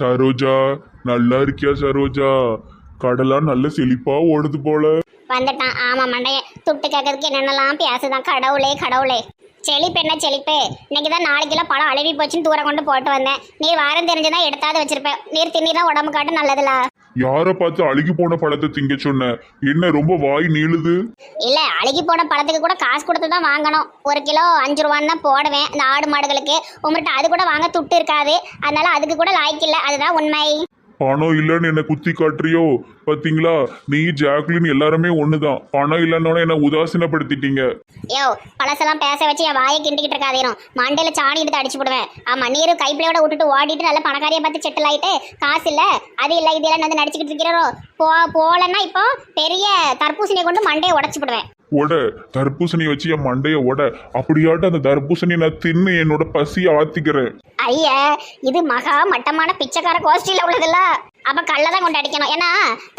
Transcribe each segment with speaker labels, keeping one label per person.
Speaker 1: சரோஜா நல்லா இருக்கியா சரோஜா? கடலா நல்ல செழிப்பா ஓடுது போல.
Speaker 2: வந்துட்டான். ஆமா மண்டைய. துட்டு கேட்கறதுக்கு என்னென்னலாம் பேசுதான். கடவுளே கடவுளே. செழிப்பு என்ன செழிப்பு? இன்னைக்கு தான் நாலு கிலோ பழம் அழுவி போச்சுன்னு தூரம் கொண்டு போட்டு வந்தேன். நீர் வாரம் தெரிஞ்சுதான் எடுத்தாவது வச்சிருப்பேன். நீர் திண்ணீர்லாம் உடம்பு காட்டு நல்லதுல.
Speaker 1: யார பார்த்து அழுகி போன பழத்தை திங்க சொன்ன? என்ன ரொம்ப வாய் நீளுது?
Speaker 2: இல்ல அழுகி போன பழத்துக்கு கூட காசு கொடுத்து தான் வாங்கணும். ஒரு கிலோ அஞ்சு ரூபான்னு தான் போடுவேன் இந்த ஆடு மாடுகளுக்கு. உங்கள்கிட்ட அது கூட வாங்க துட்டு இருக்காது. அதனால அதுக்கு கூட லாய்க்கு இல்லை. அதுதான் உண்மை.
Speaker 1: பணம் இல்லைன்னு என்னை குத்தி காட்டுறியோ? பாத்தீங்களா? நீ ஜாக்லின் எல்லாருமே ஒண்ணுதான். பணம் இல்லைன்னோட என்ன உதாசீனப்படுத்திட்டீங்க.
Speaker 2: யோ பழசெல்லாம் பேச வச்சு என் வாயை கிண்டிக்கிட்டு இருக்காதீரும். மண்டையில சாணி எடுத்து அடிச்சு விடுவேன் ஆமா நீரு கைப்பிளையோட விட்டுட்டு ஓடிட்டு நல்ல பணக்காரியை பார்த்து செட்டில் ஆயிட்டு காசு இல்ல அது இல்ல இது இல்ல வந்து நடிச்சுக்கிட்டு இருக்கிறோ போ போலன்னா இப்போ பெரிய தர்பூசணியை கொண்டு மண்டையை உடச்சி விடுவேன்
Speaker 1: உட தர்பூசணி வச்சு என் மண்டைய உட அப்படியாட்டு அந்த தர்பூசணி நான் தின்னு என்னோட பசியை ஆத்திக்கிறேன்.
Speaker 2: ஐய இது மகா மட்டமான பிச்சைக்கார கோஷ்டியில உள்ளதுல்ல. அப்ப கல்ல தான் கொண்டு அடிக்கணும். ஏன்னா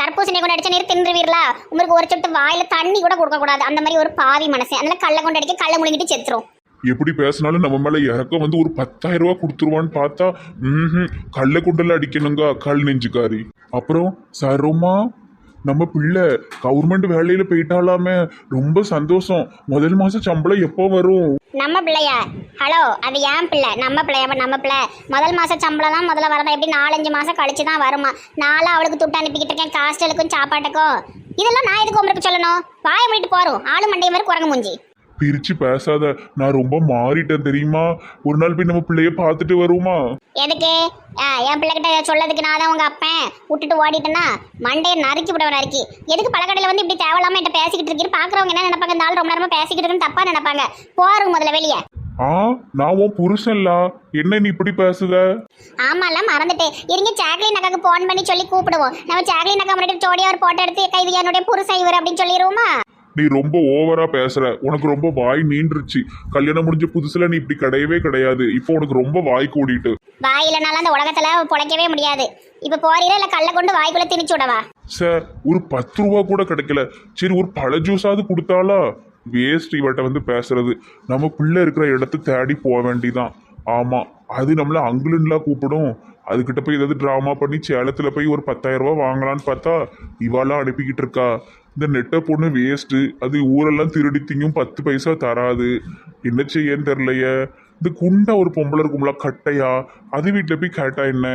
Speaker 2: தர்பூசணியை கொண்டு அடிச்சா நீர் தின்றுவீர்ல. உங்களுக்கு ஒரு சொட்டு வாயில தண்ணி கூட கொடுக்க கூடாது. அந்த மாதிரி ஒரு பாவி மனசு. அதனால கல்ல கொண்டு அடிக்க கல்ல முழுங்கிட்டு செத்துரும்.
Speaker 1: எப்படி பேசினாலும் நம்ம மேல இறக்கம் வந்து ஒரு பத்தாயிரம் ரூபாய் கொடுத்துருவான்னு பார்த்தா ம் கல்ல குண்டல அடிக்கணுங்க கல் நெஞ்சுக்காரி. அப்புறம் சரோமா? நம்ம பிள்ளை கவர்மெண்ட் வேலையில போயிட்டாலாமே ரொம்ப சந்தோஷம். முதல் மாசம் சம்பளம் எப்போ வரும்?
Speaker 2: நம்ம பிள்ளையா? ஹலோ அது ஏன் பிள்ளை. நம்ம பிள்ளையா நம்ம பிள்ளை. முதல் மாசம் சம்பளம் தான் முதல்ல வரதா எப்படி நாலஞ்சு மாசம் கழிச்சு தான் வருமா? நாளா அவளுக்கு துட்டு அனுப்பிக்கிட்டு இருக்கேன் காஸ்டலுக்கும் சாப்பாட்டுக்கும். இதெல்லாம் நான் எதுக்கு உங்களுக்கு சொல்லணும்? வாய மூடிட்டு போறோம். ஆளு மண்டைய மாதிரி குரங்கு மூஞ்சி.
Speaker 1: பிரிச்சு பேசாத. நான் ரொம்ப மாறிட்டேன் தெரியுமா? ஒரு நாள் போய் நம்ம பிள்ளைய பார்த்துட்டு வருவோமா?
Speaker 2: எதுக்கு? ஆ, என் பிள்ளைகிட்ட சொல்லதுக்கு நான் தான் உங்க அப்பன். விட்டுட்டு ஓடிட்டேன்னா மண்டையை நறுக்கி விட நறுக்கி. எதுக்கு பழக்கடையில் வந்து இப்படி தேவையில்லாம என்கிட்ட பேசிக்கிட்டு இருக்கீங்க பாக்குறவங்க என்ன நினைப்பாங்க? இந்த ஆள் ரொம்ப நேரமா பேசிக்கிட்டு இருக்குன்னு தப்பா நினைப்பாங்க. போறோம் முதல்ல வெளியே.
Speaker 1: ஆ நான் உன் புருஷன்ல? என்ன நீ இப்படி பேசுத?
Speaker 2: ஆமால மறந்துட்டேன். இருங்க சாக்லின் அக்காக்கு போன் பண்ணி சொல்லி கூப்பிடுவோம். நம்ம சாக்லின் அக்கா முன்னாடி ஜோடியா ஒரு போட்டோ எடுத்து "அக்கா, இது என்னுடைய புருஷன் இவர் அப்படின்னு சொல்லிடுவோமா
Speaker 1: நீ ரொம்ப ஓவரா பேசுற. உனக்கு ரொம்ப வாய் நீண்டுருச்சு. கல்யாணம் முடிஞ்ச புதுசுல நீ இப்படி கிடையவே கிடையாது. இப்போ உனக்கு ரொம்ப வாய் கூடிட்டு.
Speaker 2: வாயிலனால அந்த உலகத்துல பொழைக்கவே முடியாது. இப்ப போறீரா இல்ல கல்ல கொண்டு வாய்க்குள்ள திணிச்சு விடவா?
Speaker 1: சார் ஒரு பத்து ரூபா கூட கிடைக்கல. சரி ஒரு பழ ஜூஸாவது கொடுத்தாளா? வேஸ்ட் இவட்ட வந்து பேசுறது. நம்ம பிள்ளை இருக்கிற இடத்த தேடி போக வேண்டிதான். ஆமா அது நம்மள அங்குலன்லாம் கூப்பிடும். அதுகிட்ட போய் ஏதாவது ட்ராமா பண்ணி சேலத்துல போய் ஒரு பத்தாயிரம் ரூபாய் வாங்கலான்னு பார்த்தா இவாலாம் அனுப்பிக்கிட்டு இருக்கா. இந்த நெட்டை பொண்ணு வேஸ்ட்டு அது ஊரெல்லாம் திருடி திங்கும் பத்து பைசா தராது. என்ன செய்யன்னு தெரிலையே இந்த குண்டா ஒரு பொம்பளை இருக்கும்ல கட்டையா? அது வீட்டில் போய் கேட்டா என்ன?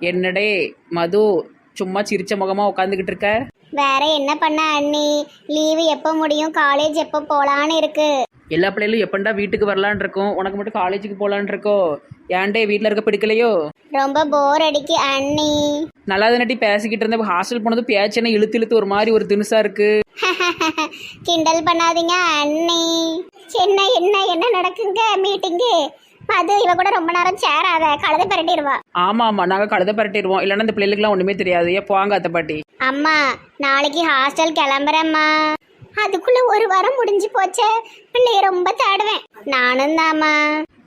Speaker 3: என்னடே மது சும்மா சிரிச்ச முகமா உட்காந்துக்கிட்டு இருக்க?
Speaker 2: வேற என்ன பண்ண அண்ணி? லீவு எப்போ முடியும்? காலேஜ் எப்போ போலான்னு இருக்கு.
Speaker 3: எல்லா பிள்ளைகளும் எப்பண்டா வீட்டுக்கு வரலான் இருக்கோம்? உனக்கு மட்டும் காலேஜுக்கு போகலான் இருக்கோ? ஏன்டே வீட்டில் இருக்க பிடிக்கலையோ?
Speaker 2: ரொம்ப போர் அடிக்கு அண்ணி.
Speaker 3: நல்லா தானட்டி பேசிக்கிட்டு இருந்த? ஹாஸ்டல் போனது பேச்சனை இழுத்து இழுத்து ஒரு மாதிரி ஒரு தினுசா இருக்கு.
Speaker 2: கிண்டல் பண்ணாதீங்க அண்ணி. என்ன என்ன என்ன நடக்குங்க? மீட்டிங்கு அது இவ கூட ரொம்ப நேரம் சேராத கழுதை பரட்டிடுவா.
Speaker 3: ஆமா ஆமா நாங்க கழுத பரட்டிடுவோம். இல்லைன்னா இந்த பிள்ளைகளுக்குலாம் ஒண்ணுமே தெரியாது. ஏன் போங்க அத்தை பாட்டி.
Speaker 2: அம்மா நாளைக்கு ஹாஸ்டல் கிளம்புறேம்மா. அதுக்குள்ள ஒரு வாரம் முடிஞ்சு போச்சே. பிள்ளைய ரொம்ப தேடுவேன். நானும் தாம்மா.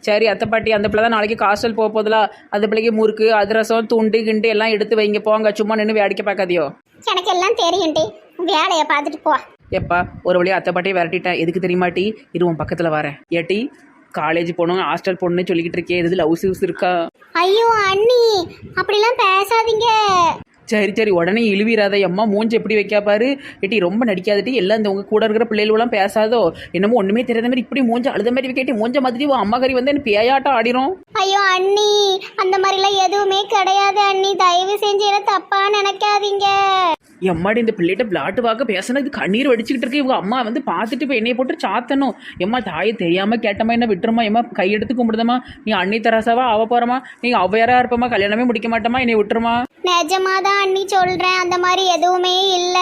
Speaker 3: சரி அத்தை பாட்டி அந்த பிள்ளை தான் நாளைக்கு ஹாஸ்டல் போக போதில்ல அந்த பிள்ளைக்கு முறுக்கு அதிரசம் துண்டு கிண்டு எல்லாம் எடுத்து வைங்க. போங்க சும்மா நின்று வேடிக்கை பார்க்காதியோ.
Speaker 2: எனக்கு எல்லாம் தெரியும்டி வேலையை பார்த்துட்டு போ.
Speaker 3: எப்பா ஒரு வழியா அத்தை பாட்டியை விரட்டிட்டேன். எதுக்கு தெரியுமாட்டி இரு உன் பக்கத்தில் வரேன். ஏட்டி காலேஜ் போகணும் ஹாஸ்டல் போகணும்னு சொல்லிக்கிட்டு இருக்கே எது லவ் சிவ்ஸ் இருக்கா?
Speaker 2: ஐயோ அண்ணி அப்படிலாம் பேசாதீங்க.
Speaker 3: சரி சரி உடனே இழுவிராத அம்மா மூஞ்சி எப்படி வைக்கா பாரு. ஏட்டி ரொம்ப நடிக்காதட்டி எல்லாம் இந்த உங்க கூட இருக்கிற பிள்ளைகளெல்லாம் பேசாதோ. என்னமோ ஒண்ணுமே தெரியாத மாதிரி இப்படி மூஞ்ச அழுத மாதிரி வைக்கட்டி மூஞ்ச மாதிரி உன் அம்மா கறி வந்து என்ன பேயாட்டம் ஆடிரும்.
Speaker 2: ஐயோ அண்ணி அந்த மாதிரிலாம் எதுவுமே கிடையாது அண்ணி. தயவு செஞ்சு என்ன தப்பா நினைக்காதீங்க.
Speaker 3: எம்மாடி இந்த பிள்ளைகிட்ட பிளாட்டு வாக்க பேசினது கண்ணீர் வடிச்சுக்கிட்டு இருக்கு. இவங்க அம்மா வந்து பார்த்துட்டு இப்போ என்னைய போட்டு சாத்தணும். எம்மா தாயை தெரியாம கேட்டமா என்ன விட்டுருமா? எம்மா கையெடுத்து கும்பிடுதம்மா. நீ அண்ணி தராசாவா அவ போறமா நீ அவ்வையாரா இருப்பமா கல்யாணமே முடிக்க மாட்டோமா என்னை விட்டுருமா.
Speaker 2: நிஜமாதான் அண்ணி சொல்றேன் அந்த மாதிரி எதுவுமே இல்ல.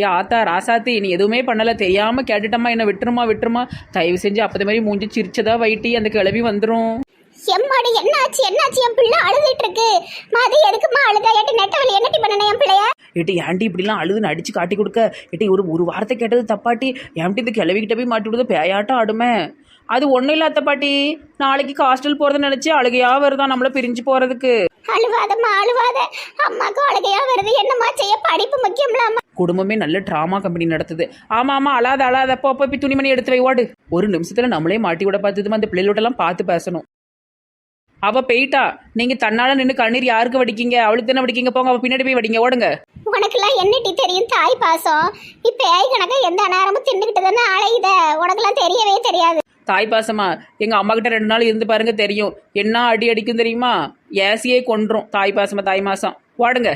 Speaker 3: ஏ ஆத்தா ராசாத்தி நீ எதுவுமே பண்ணல. தெரியாம கேட்டுட்டம்மா என்ன விட்டுருமா விட்டுருமா. தயவு செஞ்சு அப்பத மாதிரி மூஞ்சி சிரிச்சதா வைட்டி அந்த கிளவி வந்துடும்
Speaker 2: எம்மாடி என்னாச்சு என்னாச்சு? என் பிள்ளை அழுதுட்டு இருக்கு. மதி எதுக்குமா அழுதா? ஏட்டி நெட்ட வலி என்னட்டி பண்ணன என் பிள்ளைய?
Speaker 3: ஏட்டி ஏன்டி இப்படிலாம் அழுதுன்னு அடிச்சு காட்டி கொடுக்க? ஏட்டி ஒரு ஒரு வார்த்தை கேட்டது தப்பாட்டி. ஏன்டி இந்த கிளவிக்கிட்ட போய் மாட்டி விடுது பேயாட்டம் ஆடுமே? அது ஒன்றும் இல்லாத பாட்டி நாளைக்கு ஹாஸ்டல் போகிறத நினச்சி அழுகையா வருதான் நம்மள பிரிஞ்சு போகிறதுக்கு
Speaker 2: அழுவாதம்மா அழுவாத அம்மாக்கு அழுகையா வருது. என்னம்மா செய்ய? படிப்பு முக்கியம்லாமா
Speaker 3: குடும்பமே நல்ல ட்ராமா கம்பெனி நடத்துது. ஆமா ஆமா அழாத அழாத. அப்போ அப்போ போய் துணிமணி எடுத்து வை ஓடு. ஒரு நிமிஷத்துல நம்மளே மாட்டி விட பார்த்ததுமா? அந்த பிள்ளைகளோடலாம் பார்த்து பேசணும். அவள் போயிட்டா? நீங்கள் தன்னால் நின்று கண்ணீர் யாருக்கு வடிக்கீங்க? அவளுக்கு தானே வடிக்கீங்க? போங்க அவள் பின்னாடி போய் வடிங்க ஓடுங்க.
Speaker 2: உனக்கெல்லாம் என்னட்டி தெரியும்? தாய் பாசம். இப்ப பேய் கணக்கா எந்த நேரமும் தின்னுக்கிட்டு தானே அலையுத? உனக்கெல்லாம் தெரியவே தெரியாது.
Speaker 3: தாய்ப்பாசமா எங்கள் அம்மா கிட்ட ரெண்டு நாள் இருந்து பாருங்க தெரியும். என்ன அடி அடிக்கும் தெரியுமா? ஏசியே கொன்றும் தாய்ப்பாசமா தாய் மாசம். வாடுங்க.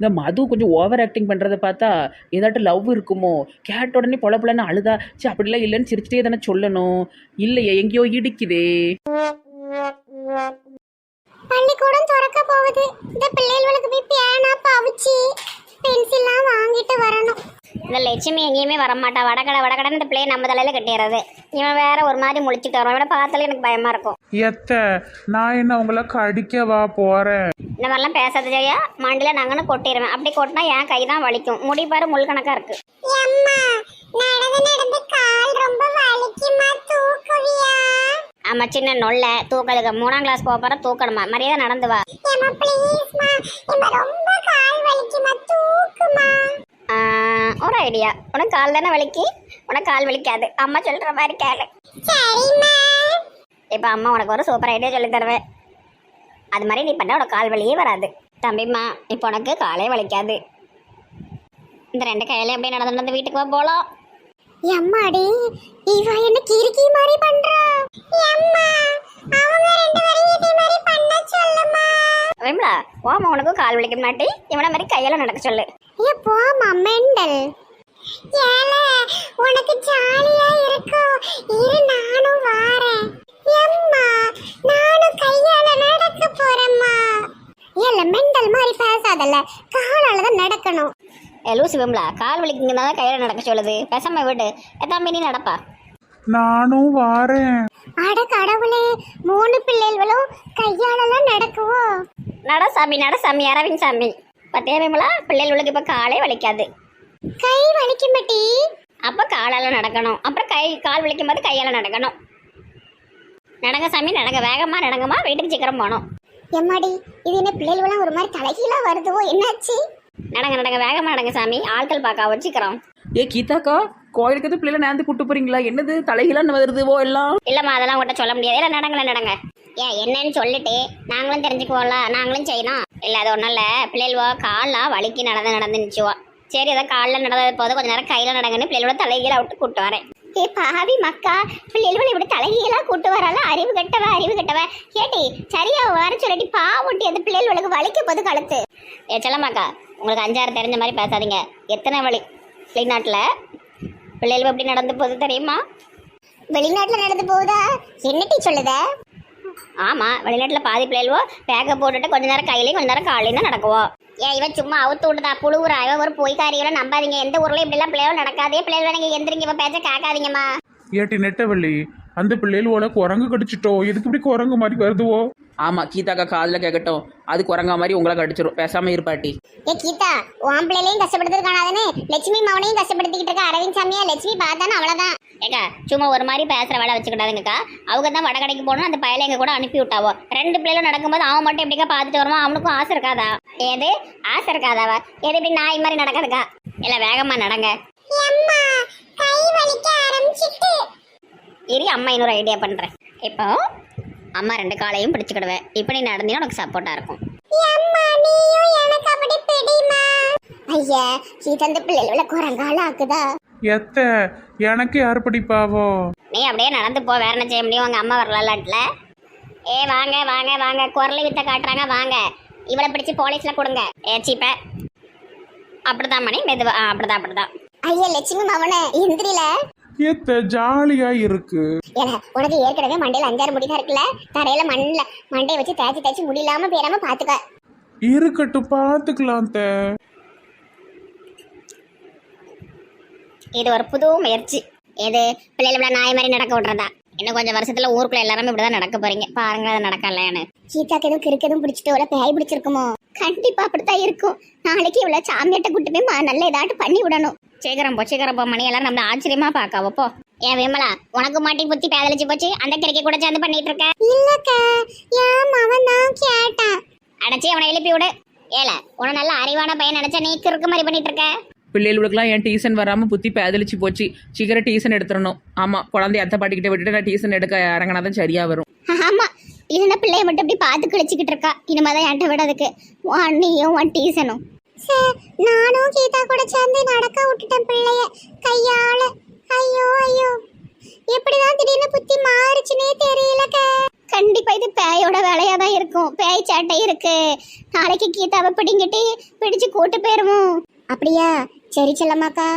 Speaker 3: இந்த மது கொஞ்சம் ஓவர் ஆக்டிங் பண்ணுறத பார்த்தா ஏதாட்டும் லவ் இருக்குமோ? கேட்ட உடனே பொல பொலன்னு அழுதா சரி அப்படிலாம் இல்லைன்னு சிரிச்சிட்டே தானே சொல்லணும். இல்லையே எங்கேயோ இடிக்குதே.
Speaker 2: பள்ளிக்கூடம் திறக்க போகுது. இந்த பிள்ளைகளுக்கு போய் பேனா பவுச்சு. பென்சில்லாம் வாங்கிட்டு வரணும். இந்த லட்சுமி எங்கேயுமே வரமாட்டா. வடகடை வடகடை இந்த பிள்ளைய நம்ம தலையில கட்டிடுறது. இவன் வேற ஒரு மாதிரி முழிச்சுட்டு வரும் இவனை பார்த்தாலே எனக்கு பயமா இருக்கும்.
Speaker 4: எத்த நான் என்ன உங்களை கடிக்கவா போறேன்?
Speaker 2: இந்த மாதிரிலாம் பேசாத ஜெயா மண்டில நாங்கன்னு கொட்டிடுவேன். அப்படி கொட்டினா என் கை தான் வலிக்கும். முடி பாரு முள் கணக்கா இருக்கு. நடந்து நடந்து கால் ரொம்ப வலிக்குமா? தூக்குவியா? ஆமா சின்ன நொல்ல தூக்கலுக்கு மூணாம் கிளாஸ் போக போற தூக்கணுமா? மரியாதை நடந்து வா. ஐடியா உனக்கு கால் தானே வலிக்கு? உனக்கு கால் வலிக்காது. அம்மா சொல்ற மாதிரி கேளு. சரிம்மா. இப்போ அம்மா உனக்கு ஒரு சூப்பர் ஐடியா சொல்லி தருவேன் அது மாதிரி நீ பண்ண உனக்கு கால் வலியே வராது. தம்பிம்மா இப்போ உனக்கு காலே வலிக்காது. இந்த ரெண்டு கையில அப்படியே நடந்து நடந்து வீட்டுக்கு வா போலாம். எம்மாடி இவ என்ன கிறுக்கி மாதிரி பண்றா? எம்மா அவங்க ரெண்டு பேரும் இதே மாதிரி பண்ண சொல்லுமா. விமலா வாமா உனக்கு கால் வலிக்க மாட்டி இவன மாதிரி கையால நடக்க சொல்லு. ஏ போமா மெண்டல். ஏல உனக்கு ஜாலியா இருக்கும் இரு நானும் வாரேன். எம்மா நானும் கையால நடக்க போறேம்மா. ஏல மெண்டல் மாதிரி பேசாதல்ல காலால தான் நடக்கணும். ஏ லூசி விம்லா கால் வலிக்குங்கன்னா கையில நடக்க சொல்லுது. பேசாம விடு. எதாம நீ நடப்பா.
Speaker 4: நானும் வாரேன்.
Speaker 2: அட கடவுளே மூணு பிள்ளைகளும் கையாலலாம் நடக்குவோ? நட சாமி நட சாமி அரவிந்த் சாமி. பத்தியா விமலா பிள்ளைகளுக்கு இப்ப காலே வலிக்காது. கை வலிக்கும் பட்டி. அப்ப காலால நடக்கணும். அப்புறம் கை கால் வலிக்கும் போது கையால நடக்கணும். நடங்க சாமி நடங்க. வேகமா நடங்கம்மா. வீட்டுக்கு சீக்கிரம் போகணும். எம்மாடி இது என்ன பிள்ளைகளெல்லாம் ஒரு மாதிரி தலைகீழா வருதுவோ என்னாச்சு? நடங்க நடங்க. வேகமா நடங்க சாமி. ஆட்கள் பார்க்க வச்சுக்கிறோம்
Speaker 3: ஏ கீதாக்கா கோயிலுக்கு எதுவும் பிள்ளைல நேர்ந்து கூட்டு போறீங்களா? என்னது? தலைகீழான்னு வருதுவோ எல்லாம்?
Speaker 2: இல்லம்மா அதெல்லாம் உங்கள்கிட்ட சொல்ல முடியாது. இல்லை நடங்கள நடங்க. ஏன் என்னன்னு சொல்லிட்டு நாங்களும் தெரிஞ்சுக்குவோம்ல. நாங்களும் செய்யணும். இல்லை அது ஒன்றும் இல்லை. பிள்ளைகளோ கால்லாம் வலிக்கு நடந்து நடந்து நிச்சுவா சரி அதை காலில் நடந்தது போது கொஞ்ச நேரம் கையில் நடங்கன்னு பிள்ளைகளோட தலைகீழ விட்டு கூட்டு வரேன். ஏ பாவி மக்கா பிள்ளைகள் இப்படி தலைகீழா கூட்டு வரால அறிவு கட்டவ அறிவு கட்டவ. கேட்டி சரியா வர சொல்லிட்டு பாவட்டி அந்த பிள்ளைகளுக்கு வலிக்க போது கழுத்து. ஏ செல்லம்மாக்கா உங்களுக்கு அஞ்சாறு தெரிஞ்ச மாதிரி பேசாதீங்க. எத்தனை வழி வெளிநாட்டில் பிள்ளைகள் எப்படி நடந்து போகுது தெரியுமா? வெளிநாட்டுல நடந்து போகுதா? என்னட்டி சொல்லுத? ஆமா வெளிநாட்டுல பாதி பிள்ளைகளுவோ பேக்க போட்டுட்டு கொஞ்ச நேரம் கையிலையும் கொஞ்ச நேரம் காலையும் தான் நடக்குவோம் ஏன் இவன் சும்மா அவுத்து விட்டுதா புழுவுறா. இவன் ஒரு பொய்க்காரிகளை நம்பாதீங்க. எந்த ஊர்லயும் இப்படி எல்லாம் பிள்ளைகள் நடக்காதே. பிள்ளைகள் நீங்க எந்திரிங்க. இவன் பேச்ச கேட்காதீங்கம்மா.
Speaker 4: ஏட்டி நெட்டவள்ளி அந்த பிள்ளைகளோட குரங்கு கடிச்சிட்டோ? எதுக்கு இப்படி குரங்கு மாதிரி வருதுவோ?
Speaker 3: ஆமாம் கீதாக்கா காதில் கேட்கட்டும். அது குரங்கா மாதிரி உங்களை கடிச்சிரும். பேசாமல் இருப்பாட்டி
Speaker 2: ஏ கீதா உன் பிள்ளைகளையும் கஷ்டப்படுத்துறது காணாதுன்னு லட்சுமி மவனையும் கஷ்டப்படுத்திக்கிட்டு இருக்க அரவிந்த் சாமியா. லட்சுமி பார்த்தானே அவ்வளவுதான். ஏக்கா சும்மா ஒரு மாதிரி பேசுற வேலை வச்சுக்கிட்டாதுங்கக்கா அவங்க தான் வடகடைக்கு போகணும் அந்த பயலை எங்க கூட அனுப்பி விட்டாவோ. ரெண்டு பிள்ளைகளும் நடக்கும்போது அவன் மட்டும் எப்படிக்கா பார்த்துட்டு வருவான்? அவனுக்கும் ஆசை இருக்காதா? ஏது? ஆசை இருக்காதாவா? எது இப்படி நாய் மாதிரி நடக்குதுக்கா. இல்ல வேகமா நடங்க. இரு அம்மா இன்னொரு ஐடியா பண்றேன். இப்போ அம்மா ரெண்டு காலையும் பிடிச்சுக்கிடுவேன் இப்போ நீ நடந்தீங்கன்னா உனக்கு சப்போர்ட்டா இருக்கும். ஐயா இது அந்த பிள்ளைகள குரங்கால ஆக்குதா?
Speaker 4: எத்த எனக்கு யார் படிப்பாவோ?
Speaker 2: நீ அப்படியே நடந்து போ வேற என்ன செய்ய முடியும்? உங்க அம்மா வரலாம்ல. ஏ வாங்க வாங்க வாங்க. குரலை வித்த காட்டுறாங்க வாங்க. இவளை பிடிச்சு போலீஸ்ல கொடுங்க. ஏ சீப்ப. அப்படிதான் மணி மெதுவா ஆ, அப்படிதான் அப்படிதான். ஐயா லட்சுமி மவனே இந்திரில
Speaker 4: எத்த ஜாலியா இருக்கு.
Speaker 2: ஏல உனக்கு ஏற்கனவே மண்டையில அஞ்சாறு முடி தான் இருக்குல்ல? தரையில மண்ணில் மண்டையை வச்சு தேய்ச்சி தேய்ச்சி முடியலாம பேராம பாத்துக்க.
Speaker 4: இருக்கட்டும் பார்த்துக்கலாம் அத்தை.
Speaker 2: இது ஒரு புது முயற்சி. இது பிள்ளைகளை நாய் மாதிரி நடக்க விடுறதா? இன்னும் கொஞ்சம் வருஷத்துல ஊருக்குள்ள எல்லாரும் இப்படிதான் நடக்க போறீங்க. பாருங்க அது நடக்கலையான்னு. சீதாக்கு எதுவும் கிறுக்கு எதுவும் பிடிச்சிட்டு ஒரு பேய் பிடிச்சிருக்குமோ? கண்டிப்பா அப்படித்தான் இருக்கும். நாளைக்கு இவ்வளவு சாமியாட்ட கூட்டு போய் நல்ல ஏதாட்டு பண்ணி விடணும். சீக்கிரம் போ சீக்கிரம் போ மணி எல்லாம் நம்மள ஆச்சரியமா பாக்காவ போ. ஏன் விமலா உனக்கு மாட்டி புத்தி பேதலிச்சு போச்சு? அந்த கிரிக்கை கூட சேர்ந்து பண்ணிட்டு இருக்க? இல்லக்க ஏன் அவன் தான் கேட்டான். அடைச்சி அவனை எழுப்பி விடு. ஏல உன நல்ல அறிவான பையன் நினைச்சா நீ கிறுக்கு மாதிரி பண்ணிட்டு இருக்க?
Speaker 3: பிள்ளைகளுக்கெல்லாம் என் டீசன் வராமல் புத்தி பேதலிச்சு போச்சு? சீக்கிரம் டீசன் எடுத்துடணும். ஆமாம் குழந்தைய அத்தை பாட்டிக்கிட்ட விட்டுட்டு நான் டீசன் எடுக்க இறங்கினா தான் சரியாக வரும்.
Speaker 2: ஆமாம் இல்லைன்னா பிள்ளைய மட்டும் இப்படி பார்த்து கிழிச்சிக்கிட்டு இருக்கா. இனிமே தான் என்கிட்ட விடதுக்கு அண்ணியும் ஒன் டீசனும் சார் நானும் கீதா கூட சேர்ந்து நடக்க விட்டுட்டேன் பிள்ளைய. கையால. ஐயோ ஐயோ. எப்படிதான் திடீர்னு புத்தி மாறுச்சுனே தெரியலக்க கண்டிப்பா இது பேயோட வேலையா தான் இருக்கும். பேய் சாட்டை இருக்கு. நாளைக்கு கீதாவை பிடிங்கிட்டு பிடிச்சு கூட்டு போயிருவோம். அப்படியா? சரி செல்லம்மாக்கா.